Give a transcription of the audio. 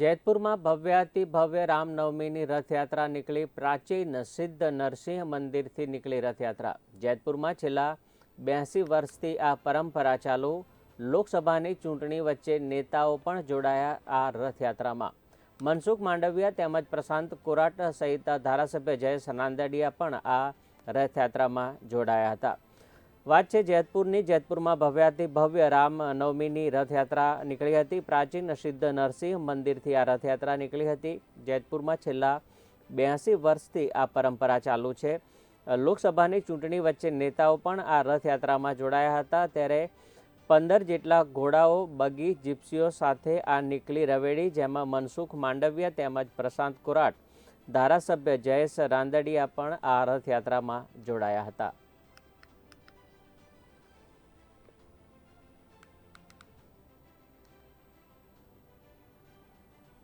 જેતપુરમાં ભવ્યાતિ ભવ્ય રામનવમીની રથયાત્રા નીકળી. પ્રાચીન સિદ્ધ નરસિંહ મંદિરથી નીકળી રથયાત્રા. જેતપુરમાં છેલ્લા બ્યાસી વર્ષથી આ પરંપરા ચાલુ. લોકસભાની ચૂંટણી વચ્ચે નેતાઓ પણ જોડાયા આ રથયાત્રામાં. મનસુખ માંડવિયા તેમજ પ્રશાંત કોરાટ સહિત ધારાસભ્ય જયેશ નાંદડિયા પણ આ રથયાત્રામાં જોડાયા હતા. વાત છે જેતપુરની. જેતપુરમાં ભવ્યાતિ ભવ્ય રામ નવમીની રથયાત્રા નીકળી હતી. પ્રાચીન સિદ્ધ નરસિંહ મંદિરથી આ રથયાત્રા નીકળી હતી. જેતપુરમાં છેલ્લા બ્યાસી વર્ષથી આ પરંપરા ચાલુ છે. લોકસભાની ચૂંટણી વચ્ચે નેતાઓ પણ આ રથયાત્રામાં જોડાયા હતા. ત્યારે પંદર જેટલા ઘોડાઓ, બગી, જીપ્સીઓ સાથે આ નીકળી રવેડી, જેમાં મનસુખ માંડવિયા તેમજ પ્રશાંત કોરાટ ધારાસભ્ય જયેશ રાંદડિયા પણ આ રથયાત્રામાં જોડાયા હતા.